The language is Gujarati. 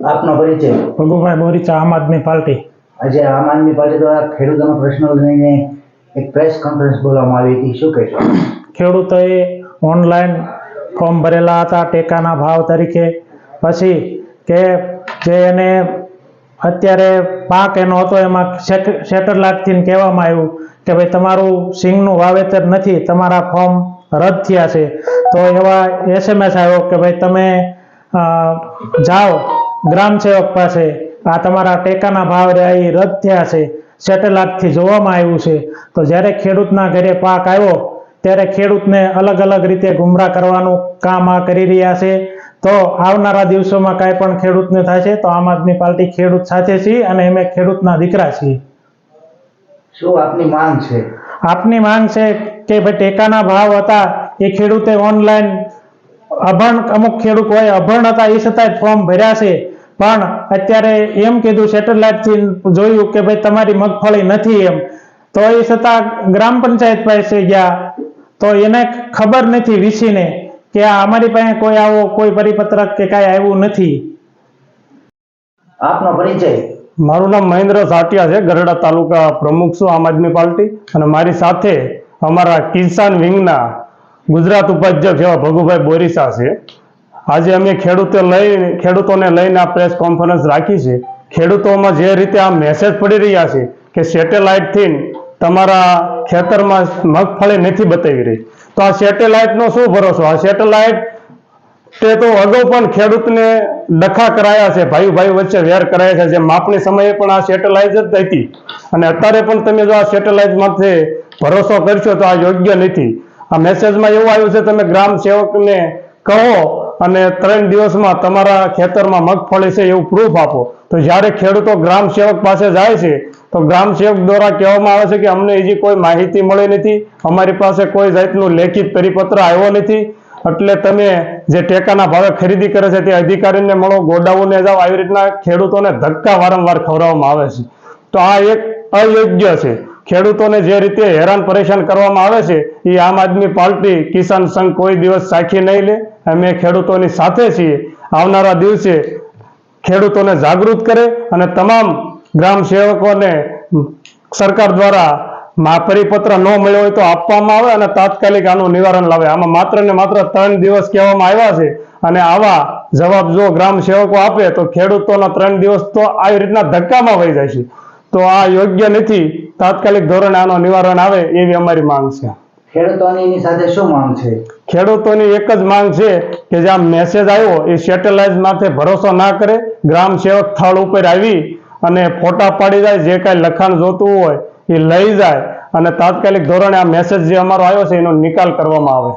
આપનો પરિચય? ભગુભાઈ બોરીચા આમ આદમી પાર્ટી. આજે આમ આદમી પાર્ટી દ્વારા ખેડૂતોનો પ્રશ્ન લઈને એક પ્રેસ કોન્ફરન્સ બોલવામાં આવી હતી. શું કહેશો? ખેડૂતોએ ઓનલાઈન ફોર્મ ભરેલા હતા ટેકાના ભાવ તરીકે. પછી કે જે એને અત્યારે પાક એનો હતો એમાં સેટેલાઇટથી કહેવામાં આવ્યું કે ભાઈ તમારું સિંગનું વાવેતર નથી તમારા ફોર્મ રદ થયા છે. તો એવા એસએમએસ આવ્યો કે ભાઈ તમે જાઓ ગ્રામ સેવક પાસે આ તમારા ટેકાના ભાવ રહ્યા એ રદ થયા છે. સેટેલાઇટથી જોવામાં આવ્યું છે. તો જ્યારે ખેડૂતના ઘરે પાક આવ્યો ત્યારે ખેડૂતને અલગ અલગ રીતે ગુમરા કરવાનું કામ આ કરી રહ્યા છે. તો આવનારા દિવસોમાં કાંઈ પણ ખેડૂતને થશે તો આમ આદમી પાર્ટી ખેડૂત સાથે છીએ અને અમે ખેડૂતના દીકરા છીએ. શું આપની માંગ છે? આપની માંગ છે કે ભાઈ ટેકાના ભાવ હતા એ ખેડૂતે ઓનલાઈન અભણ અમુક ખેડૂત હોય અભણ હતા એ છતાંય ફોર્મ ભર્યા છે. પણ અત્યારે એમ કીધું સેટેલાઇટથી જોયું કે ભાઈ તમારી મગફળી નથી એમ. તો એ છતાં ગ્રામ પંચાયત પાસે ગયા. તો એને ખબર નથી વીસીને કે અમારી પાસે કોઈ આવો કોઈ પરિપત્રક કે કાંઈ આવ્યું નથી. આપનો પરિચય? મારું નામ મહેન્દ્ર સાટિયા છે ગરડા તાલુકા પ્રમુખ છું આમ આદમી પાર્ટી. અને મારી સાથે અમારા કિસાન વિંગના ગુજરાત ઉપાધ્યક્ષ એવા ભગુભાઈ બોરીસા છે. આજે અમે ખેડૂતો લઈ, ખેડૂતોને લઈને આ પ્રેસ કોન્ફરન્સ રાખી છે. ખેડૂતોમાં જે રીતે આ મેસેજ પડી રહ્યા છે કે સેટેલાઇટથી તમારા ખેતરમાં મગફળી નથી બતાવી રહી. તો આ સેટેલાઇટનો શું ભરોસો? આ સેટેલાઇટ તે તો અગાઉ પણ ખેડૂતને ડખા કરાયા છે ભાઈ ભાઈ વચ્ચે વેર કરાયા છે. જે માપણી સમયે પણ આ સેટેલાઇટ જ હતી. અને અત્યારે પણ તમે જો આ સેટેલાઇટમાંથી ભરોસો કરશો તો આ યોગ્ય નથી. આ મેસેજમાં એવું આવ્યું છે, તમે ગ્રામ સેવકને કહો અને ત્રણ દિવસમાં તમારા ખેતરમાં મગફળી છે એવું પ્રૂફ આપો. તો જ્યારે ખેડૂતો ગ્રામ સેવક પાસે જાય છે, તો ગ્રામ સેવક દ્વારા કહેવામાં આવે છે કે અમને હજી કોઈ માહિતી મળી નથી, અમારી પાસે કોઈ જાતનું લેખિત પરિપત્ર આવ્યો નથી. એટલે તમે જે ટેકાના ભાવે ખરીદી કરે છે તે અધિકારીને મળો, ગોડાઉને જાઓ, આવી રીતના ખેડૂતોને ધક્કા વારંવાર ખવડાવવામાં આવે છે. તો આ એક અયોગ્ય છે. ખેડૂતોને જે રીતે હેરાન પરેશાન કરવામાં આવે છે એ આમ આદમી પાર્ટી કિસાન સંઘ કોઈ દિવસ સાખી નહીં લે. અમે ખેડૂતોની સાથે છીએ. આવનારા દિવસે ખેડૂતોને જાગૃત કરે અને તમામ ગ્રામ સેવકોને સરકાર દ્વારા પરિપત્ર ન મળ્યો હોય તો આપવામાં આવે અને તાત્કાલિક આનું નિવારણ લાવે. આમાં માત્ર ને માત્ર ત્રણ દિવસ કહેવામાં આવ્યા છે અને આવા જવાબ જો ગ્રામ સેવકો આપે તો ખેડૂતોના ત્રણ દિવસ તો આવી રીતના ધક્કામાં વહી જાય છે. તો આ યોગ્ય નથી. તાત્કાલિક ધોરણે આનો નિવારણ આવે એવી અમારી માંગ છે. ખેડૂતોની માંગ છે? એક જ માંગ છે કે જે આ મેસેજ આવ્યો એ સેટેલાઇટ માથે ભરોસો ના કરે, ગ્રામ સેવક સ્થળ ઉપર આવી અને ફોટા પાડી જાય, જે કાંઈ લખાણ જોતું હોય એ લઈ જાય અને તાત્કાલિક ધોરણે આ મેસેજ જે અમારો આવ્યો છે એનો નિકાલ કરવામાં આવે.